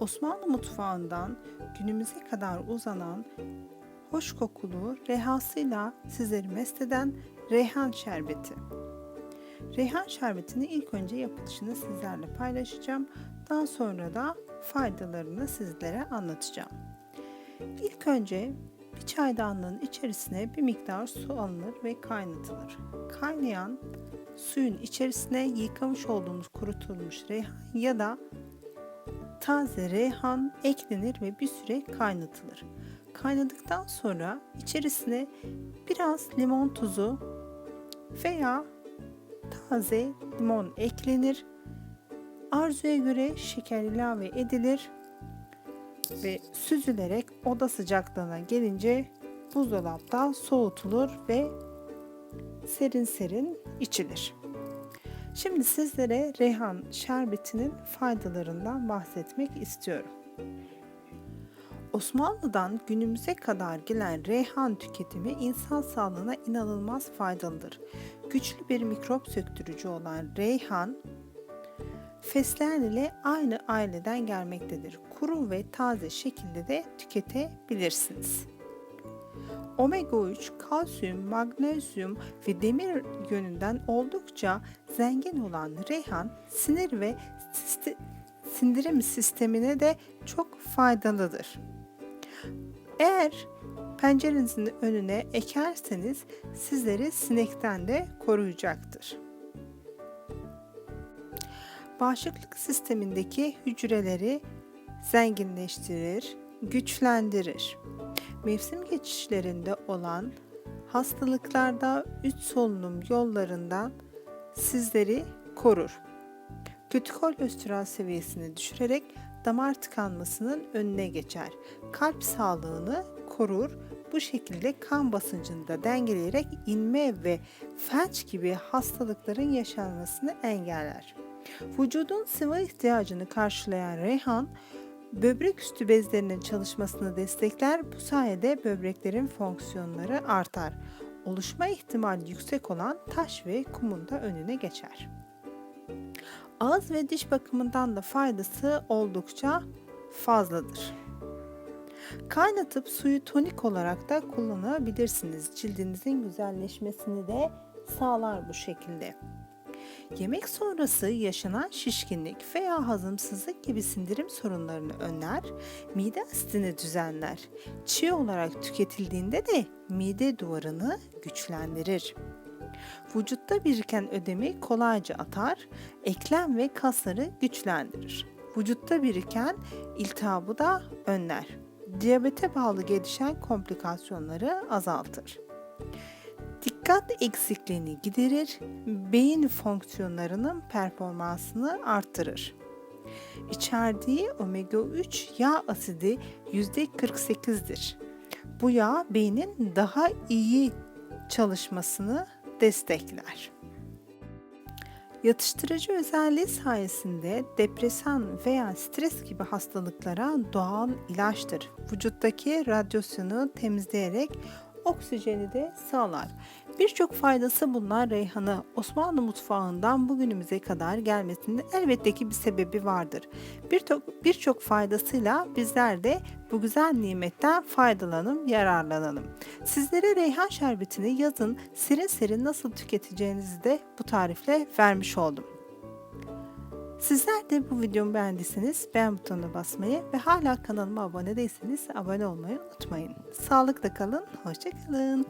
Osmanlı mutfağından günümüze kadar uzanan hoş kokulu rehasıyla sizleri mest eden reyhan şerbeti. Reyhan şerbetini ilk önce yapılışını sizlerle paylaşacağım. Daha sonra da faydalarını sizlere anlatacağım. İlk önce bir çaydanlığın içerisine bir miktar su alınır ve kaynatılır. Kaynayan suyun içerisine yıkamış olduğunuz kurutulmuş reyhan ya da taze reyhan eklenir ve bir süre kaynatılır. Kaynadıktan sonra içerisine biraz limon tuzu veya taze limon eklenir. Arzuya göre şeker ilave edilir ve süzülerek oda sıcaklığına gelince buzdolapta soğutulur ve serin serin içilir. Şimdi sizlere reyhan şerbetinin faydalarından bahsetmek istiyorum. Osmanlı'dan günümüze kadar gelen reyhan tüketimi insan sağlığına inanılmaz faydalıdır. Güçlü bir mikrop söktürücü olan reyhan, fesleğen ile aynı aileden gelmektedir. Kuru ve taze şekilde de tüketebilirsiniz. Omega 3, kalsiyum, magnezyum ve demir yönünden oldukça zengin olan reyhan sinir ve sindirim sistemine de çok faydalıdır. Eğer pencerenizin önüne ekerseniz sizleri sinekten de koruyacaktır. Bağışıklık sistemindeki hücreleri zenginleştirir, güçlendirir. Mevsim geçişlerinde olan hastalıklarda üst solunum yollarından sizleri korur. Kötü kolesterol seviyesini düşürerek damar tıkanmasının önüne geçer. Kalp sağlığını korur. Bu şekilde kan basıncını da dengeleyerek inme ve felç gibi hastalıkların yaşanmasını engeller. Vücudun sıvı ihtiyacını karşılayan reyhan, böbrek üstü bezlerinin çalışmasını destekler. Bu sayede böbreklerin fonksiyonları artar. Oluşma ihtimali yüksek olan taş ve kumun da önüne geçer. Ağız ve diş bakımından da faydası oldukça fazladır. Kaynatıp suyu tonik olarak da kullanabilirsiniz. Cildinizin güzelleşmesini de sağlar bu şekilde. Yemek sonrası yaşanan şişkinlik veya hazımsızlık gibi sindirim sorunlarını önler, mide asitini düzenler. Çiğ olarak tüketildiğinde de mide duvarını güçlendirir. Vücutta biriken ödemi kolayca atar, eklem ve kasları güçlendirir. Vücutta biriken iltihabı da önler. Diyabete bağlı gelişen komplikasyonları azaltır. Dikkat eksikliğini giderir, beyin fonksiyonlarının performansını arttırır. İçerdiği omega 3 yağ asidi %48'dir. Bu yağ beynin daha iyi çalışmasını destekler. Yatıştırıcı özelliği sayesinde depresan veya stres gibi hastalıklara doğal ilaçtır. Vücuttaki radyasyonu temizleyerek oksijeni de sağlar. Birçok faydası bulunan reyhanı Osmanlı mutfağından bugünümüze kadar gelmesinde elbette ki bir sebebi vardır. Birçok birçok faydasıyla bizler de bu güzel nimetten faydalanalım, yararlanalım. Sizlere reyhan şerbetini yazın serin serin nasıl tüketeceğinizi de bu tarifle vermiş oldum. Sizler de bu videomu beğendiyseniz beğen butonuna basmayı ve hala kanalıma abone değilseniz abone olmayı unutmayın. Sağlıkla kalın, hoşçakalın.